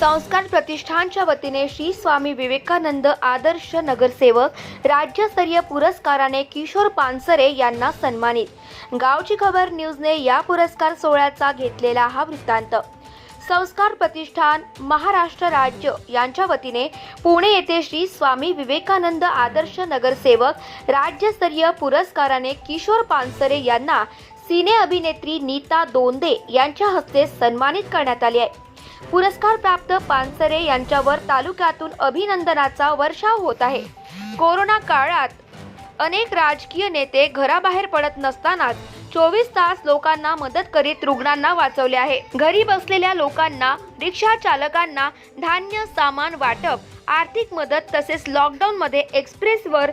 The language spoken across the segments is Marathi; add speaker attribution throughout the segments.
Speaker 1: संस्कार प्रतिष्ठानच्या वतीने श्री स्वामी विवेकानंद आदर्श नगरसेवक राज्यस्तरीय पुरस्काराने किशोर पानसरे यांना सन्मानित. गावची खबर न्यूजने या पुरस्कार सोहळ्याचा घेतलेला हा वृत्तांत. संस्कार प्रतिष्ठान महाराष्ट्र राज्य यांच्या वतीने पुणे येथे श्री स्वामी विवेकानंद आदर्श नगरसेवक राज्यस्तरीय पुरस्काराने किशोर पानसरे यांना सिने अभिनेत्री नीता दोंदे यांच्या हस्ते सन्मानित करण्यात आले आहे. पुरस्कार प्राप्त पानसरे यांच्यावर तालुक्यातून अभिनंदनाचा वर्षाव होत आहे. कोरोना काळात अनेक राजकीय नेते घराबाहेर पडत नसतानाच चोवीस तास लोकांना मदत करीत रुग्णांना वाचवले आहे. घरी बसलेल्या लोकांना रिक्षा चालकांना धान्य सामान वाटप आर्थिक मदत तसेच लॉकडाऊनमध्ये एक्सप्रेसवर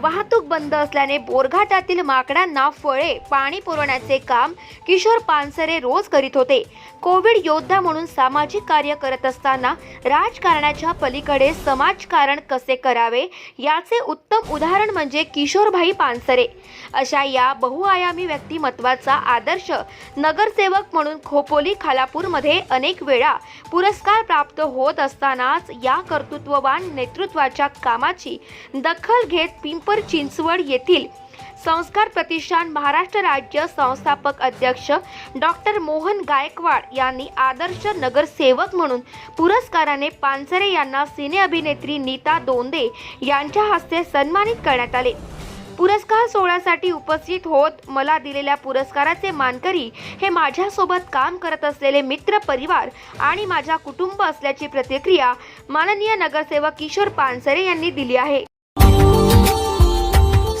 Speaker 1: वाहतूक बंद असल्याने बोरघाटातील माकडांना फळे पाणी पुरवण्याचे काम किशोर पानसरे रोज करीत होते. कोविड योद्धा म्हणून सामाजिक कार्य करत असताना राजकारणाच्या पलीकडे समाजकारण कसे करावे याचे उत्तम उदाहरण म्हणजे किशोरभाई पानसरे. अशा या बहुआयामी व्यक्तिमत्वाचा आदर्श नगरसेवक म्हणून खोपोली खालापूरमध्ये अनेक वेळा पुरस्कार प्राप्त होत असतानाच या कर्तृत्ववान नेतृत्वाच्या कामाची दखल घेत पिंपर चिंचवड येथील संस्कार प्रतिष्ठान महाराष्ट्र राज्य संस्थापक अध्यक्ष डॉक्टर मोहन गायकवाड यांनी आदर्श नगरसेवक म्हणून पुरस्काराने पानसरे यांना सिने अभिनेत्री नीता दोंदे यांच्या हस्ते सन्मानित करण्यात आले. पुरस्कार सोहळ्यासाठी उपस्थित होत मला दिलेल्या पुरस्काराचे मानकरी हे माझ्यासोबत काम करत असलेले मित्र परिवार आणि माझ्या कुटुंब असल्याची प्रतिक्रिया माननीय नगरसेवक किशोर पानसरे यांनी दिली आहे.